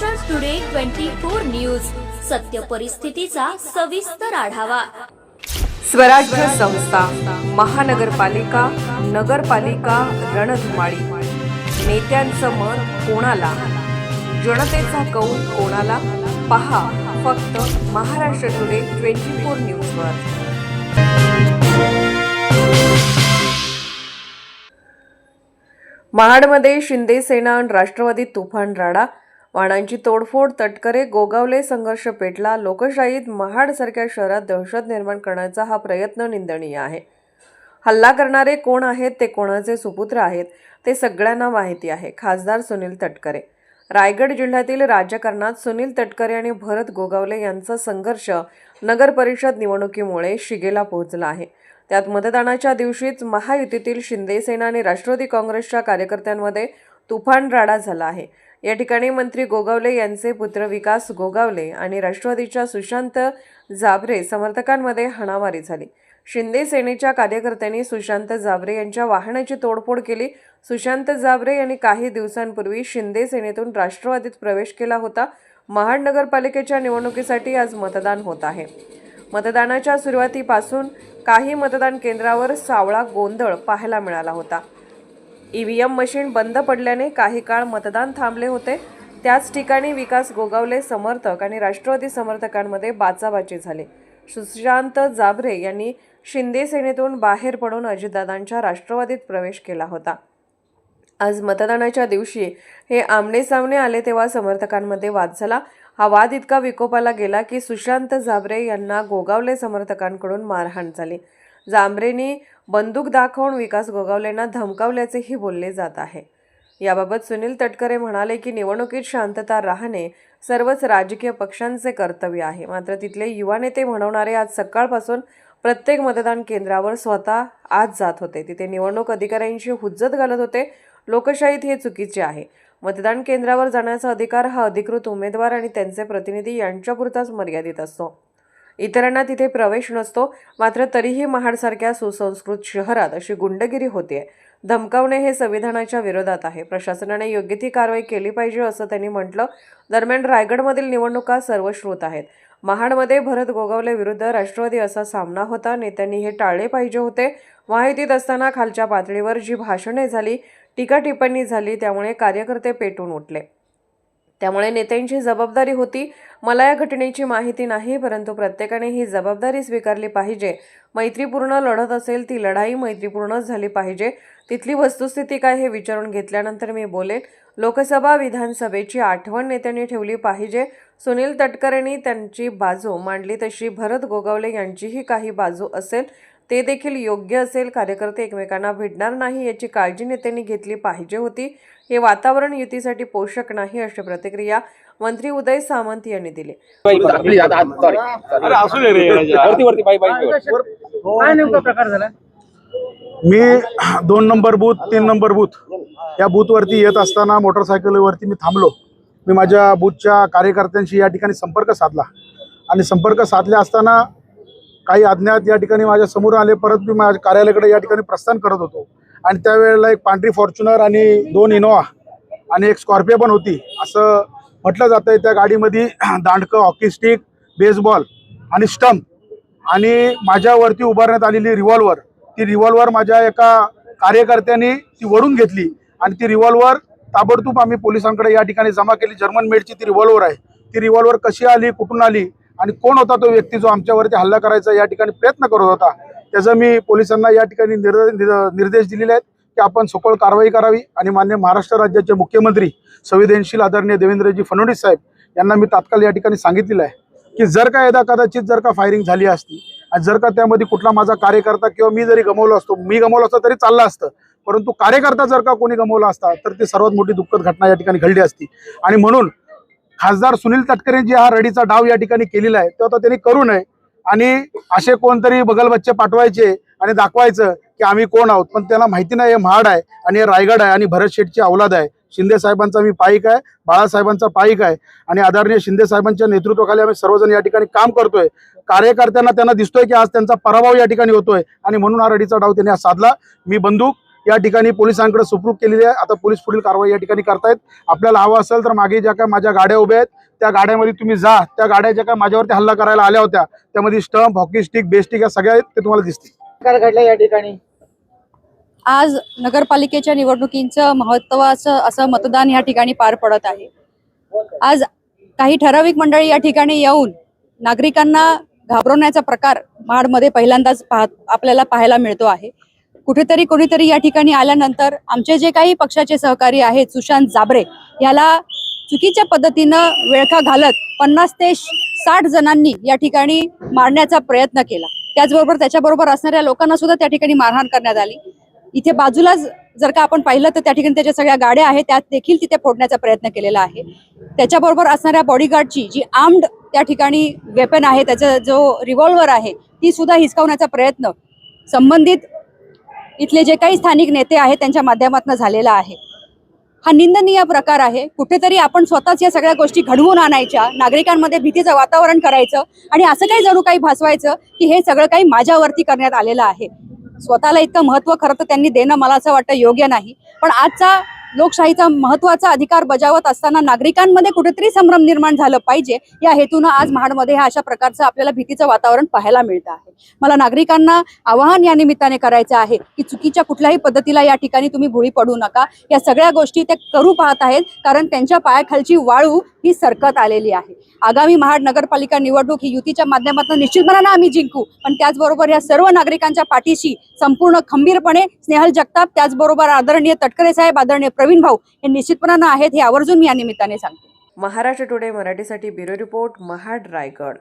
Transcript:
Maharashtra Today twenty four news सत्य परिस्थितीचा सविस्तर आढावा. स्वराज्य संस्था महानगरपालिका नगरपालिका रणधुमाळी. नेत्यांचं मत कोणाला? जनतेचा कौल कोणाला? पहा फक्त महाराष्ट्र टुडे ट्वेंटी फोर न्यूजवर महाडमध्ये शिंदे सेना आणि राष्ट्रवादी तुफान राडा वाणांची तोडफोड तटकरे गोगावले संघर्ष पेटला लोकशाहीत महाडसारख्या शहरात दहशत निर्माण करण्याचा हा प्रयत्न निंदनीय आहे. हल्ला करणारे कोण आहेत ते कोणाचे सुपुत्र आहेत ते सगळ्यांना माहिती आहे खासदार सुनील तटकरे. रायगड जिल्ह्यातील राजकारणात सुनील तटकरे आणि भरत गोगावले यांचा संघर्ष नगरपरिषद निवडणुकीमुळे शिगेला पोहोचला आहे. त्यात मतदानाच्या दिवशीच महायुतीतील शिंदेसेना आणि राष्ट्रवादी काँग्रेसच्या कार्यकर्त्यांमध्ये तुफान राडा झाला आहे. या ठिकाणी मंत्री गोगावले यांचे पुत्र विकास गोगावले आणि राष्ट्रवादीच्या सुशांत जाबरे समर्थकांमध्ये हाणामारी झाली. शिंदे सेनेच्या कार्यकर्त्यांनी सुशांत जाबरे यांच्या वाहनाची तोडफोड केली. सुशांत जाबरे यांनी काही दिवसांपूर्वी शिंदे सेनेतून राष्ट्रवादीत प्रवेश केला होता. महाड नगरपालिकेच्या निवडणुकीसाठी आज मतदान होत आहे. मतदानाच्या सुरुवातीपासून काही मतदान केंद्रावर सावळा गोंधळ पाहायला मिळाला होता. ईव्हीएम मशीन बंद पडल्याने काही काळ मतदान थांबले होते. त्याच ठिकाणी विकास गोगावले समर्थक आणि राष्ट्रवादी समर्थकांमध्ये बाचाबाची झाली. सुशांत जाबरे यांनी शिंदे सेनेतून बाहेर पडून अजितदादांच्या राष्ट्रवादीत प्रवेश केला होता. आज मतदानाच्या दिवशी हे आमने सामने आले तेव्हा समर्थकांमध्ये वाद झाला. हा वाद इतका विकोपाला गेला की सुशांत जाबरे यांना गोगावले समर्थकांकडून मारहाण झाली. जांभरेंनी बंदूक दाखवून विकास गोगावलेंना धमकावल्याचेही बोलले जात आहे. याबाबत सुनील तटकरे म्हणाले की निवडणुकीत शांतता राहणे सर्वच राजकीय पक्षांचे कर्तव्य आहे. मात्र तिथले युवा नेते म्हणवणारे आज सकाळपासून प्रत्येक मतदान केंद्रावर स्वतः आज जात होते. तिथे निवडणूक अधिकाऱ्यांशी हुज्जत घालत होते. लोकशाहीत हे चुकीचे आहे. मतदान केंद्रावर जाण्याचा अधिकार हा अधिकृत उमेदवार आणि त्यांचे प्रतिनिधी यांच्यापुरताच मर्यादित असतो. इतरांना तिथे प्रवेश नसतो मात्र तरीही महाडसारख्या सुसंस्कृत शहरात अशी गुंडगिरी होते. धमकावणे हे संविधानाच्या विरोधात आहे. प्रशासनाने योग्य ती कारवाई केली पाहिजे असं त्यांनी म्हटलं. दरम्यान रायगडमधील निवडणुका सर्वश्रुत आहेत. महाडमध्ये भरत गोगावले विरुद्ध राष्ट्रवादी असा सामना होता. नेत्यांनी हे टाळले पाहिजे होते. माहितीत असताना खालच्या पातळीवर जी भाषणे झाली टीका टिप्पणी झाली त्यामुळे कार्यकर्ते पेटून उठले. त्यामुळे नेत्यांची जबाबदारी होती. मला या घटनेची माहिती नाही परंतु प्रत्येकाने ही जबाबदारी स्वीकारली पाहिजे. मैत्रीपूर्ण लढत असेल ती लढाई मैत्रीपूर्णच झाली पाहिजे. तिथली वस्तुस्थिती काय हे विचारून घेतल्यानंतर मी बोलेन. लोकसभा विधानसभेची आठवण नेत्यांनी ठेवली पाहिजे. सुनील तटकरेंनी त्यांची बाजू मांडली तशी. भरत गोगावले यांचीही काही बाजू असेल. ते देखील योग्य असेल कार्यकर्ते एकमेकांना भिडणार नाही याची काळजी नेत्यांनी घेतली पाहिजे होती. हे वातावरण युतीसाठी पोषक नाही अशी प्रतिक्रिया मंत्री उदय सामंत यांनी दिली. मी दोन नंबर बूथ तीन नंबर बूथ. या बूथवरती येत असताना मोटरसायकलवरती मी थांबलो. मी माझ्या बूथच्या कार्यकर्त्यांशी या ठिकाणी संपर्क साधला. आणि संपर्क साधले असताना काही अज्ञात या ठिकाणी माझ्यासमोर आले परत मी माझ्या कार्यालयाकडे या ठिकाणी प्रस्थान करत होतो. आणि त्यावेळेला एक पांढरी फॉर्च्युनर आणि दोन इनोवा आणि एक स्कॉर्पिओ पण होती. असं म्हटलं जातं त्या गाडीमध्ये दांडकं हॉकी स्टिक बेसबॉल आणि स्टंप आणि माझ्यावरती उभारण्यात आलेली रिव्हॉल्वर. ती रिव्हॉल्वर माझ्या एका कार्यकर्त्यांनी ती वरून घेतली आणि ती रिव्हॉल्वर ताबडतोब आम्ही पोलिसांकडे या ठिकाणी जमा केली. जर्मन मेडची ती रिव्हॉल्वर आहे. ती रिव्हॉल्वर कशी आली कुठून आली आणि कोण होता तो व्यक्ती जो आमच्यावरती हल्ला करायचा या ठिकाणी प्रयत्न करत होता त्याचं मी पोलिसांना या ठिकाणी निर्देश दिलेले आहेत की आपण सखोल कारवाई करावी आणि मान्य महाराष्ट्र राज्याचे मुख्यमंत्री संवेदनशील आदरणीय देवेंद्रजी फडणवीस साहेब यांना मी तात्काळ या ठिकाणी सांगितलेलं आहे की जर का यदा कदाचित जर का फायरिंग झाली असती आणि जर का त्यामध्ये कुठला माझा कार्यकर्ता किंवा मी जरी गमवलो असतो मी गमवलो असतो तरी चाललं असतं परंतु कार्यकर्ता जर का कोणी गमवला असता तर ती सर्वात मोठी दुःखद घटना या ठिकाणी घडली असती. आणि म्हणून खासदार सुनील तटकरेंची जे हा रडीचा डाव या ठिकाणी केलेला आहे तो आता त्यांनी करू नये. आणि असे कोणतरी बगलबच्चे पाठवायचे आणि दाखवायचं की आम्ही कोण आहोत. पण त्याला माहिती नाही हे महाड आहे आणि हे रायगड आहे आणि भरत शेठची अवलाद आहे. शिंदे साहेबांचा मी पाईक आहे बाळासाहेबांचा पाईक आहे आणि आदरणीय शिंदे साहेबांच्या नेतृत्वाखाली आम्ही सर्वजण या ठिकाणी काम करतोय. कार्यकर्त्यांना त्यांना दिसतोय की आज त्यांचा पराभव या ठिकाणी होतोय आणि म्हणून हा रडीचा डाव त्यांनी साधला. मी बंदूक या ठिकाणी पोलिसांकडे सुप्रूप केलेली आहे. आता पोलीस पुढील कारवाई या ठिकाणी करतायत. आपल्याला हवं असेल तर मागे ज्या काय माझ्या गाड्या उभ्या आहेत त्या गाड्यामध्ये तुम्ही जा. त्या गाड्या ज्या काय माझ्यावरती हल्ला करायला आल्या होत्या त्यामध्ये स्टंप हॉकी स्टिक बेस्टिक या सगळ्या आहेत ते तुम्हाला दिसतील. घडला या ठिकाणी? आज नगरपालिकेच्या निवडणुकींचं महत्वाचं असं मतदान या ठिकाणी पार पडत आहे. आज काही ठराविक मंडळी या ठिकाणी येऊन नागरिकांना घाबरवण्याचा प्रकार महाडमध्ये पहिल्यांदाच पाह आपल्याला पाहायला मिळतो आहे. कुठेतरी कोणीतरी या ठिकाणी आल्यानंतर आमचे जे काही पक्षाचे सहकारी आहेत सुशांत जाबरे याला चुकीच्या पद्धतीनं वेळखा घालत पन्नास ते साठ जणांनी या ठिकाणी मारण्याचा प्रयत्न केला. त्याचबरोबर त्याच्याबरोबर असणाऱ्या लोकांना सुद्धा त्या ठिकाणी मारहाण करण्यात आली. इथे बाजूलाच जर का आपण पाहिलं तर त्या ठिकाणी त्याच्या सगळ्या गाड्या आहेत त्यात देखील तिथे फोडण्याचा प्रयत्न केलेला आहे. त्याच्याबरोबर असणाऱ्या बॉडीगार्डची जी आर्म्ड त्या ठिकाणी वेपन आहे त्याचा जो रिव्हॉल्वर आहे ती सुद्धा हिसकावण्याचा प्रयत्न संबंधित इथले जे काही स्थानिक नेते आहेत त्यांच्या माध्यमातून झालेला आहे. हा निंदनीय प्रकार आहे. कुठेतरी आपण स्वतःच या सगळ्या गोष्टी घडवून आणायच्या नागरिकांमध्ये भीतीचं वातावरण करायचं आणि असं काही जणू काही भासवायचं की हे सगळं काही माझ्यावरती करण्यात आलेलं आहे. स्वतःला इतकं महत्त्व खरं तर त्यांनी देणं मला असं वाटतं योग्य नाही. पण आजचा लोकशाहीचा महत्त्वाचा अधिकार बजावत असताना नागरिकांमध्ये कुठेतरी संभ्रम निर्माण झालं पाहिजे. या हेतूनं आज महाडमध्ये ह्या अशा प्रकारचं आपल्याला भीतीचं वातावरण पाहायला मिळतं आहे. मला नागरिकांना आवाहन या निमित्ताने करायचं आहे की चुकीच्या कुठल्याही पद्धतीला या ठिकाणी तुम्ही भुळी पडू नका. या सगळ्या गोष्टी त्या करू पाहत आहेत कारण त्यांच्या पायाखालची वाळू ही सरकत आलेली आहे. आगामी महाड नगरपालिका निवडणूक ही युतीच्या माध्यमातून निश्चितपणानं आम्ही जिंकू. पण त्याचबरोबर या सर्व नागरिकांच्या पाठीशी संपूर्ण खंबीरपणे स्नेहल जगताप त्याचबरोबर आदरणीय तटकरे साहेब आदरणीय प्रवीण भाऊ हे निश्चितपणानं आहेत हे आवर्जून मी या निमित्ताने सांगते. महाराष्ट्र टुडे मराठीसाठी ब्युरो रिपोर्ट महाड रायगड.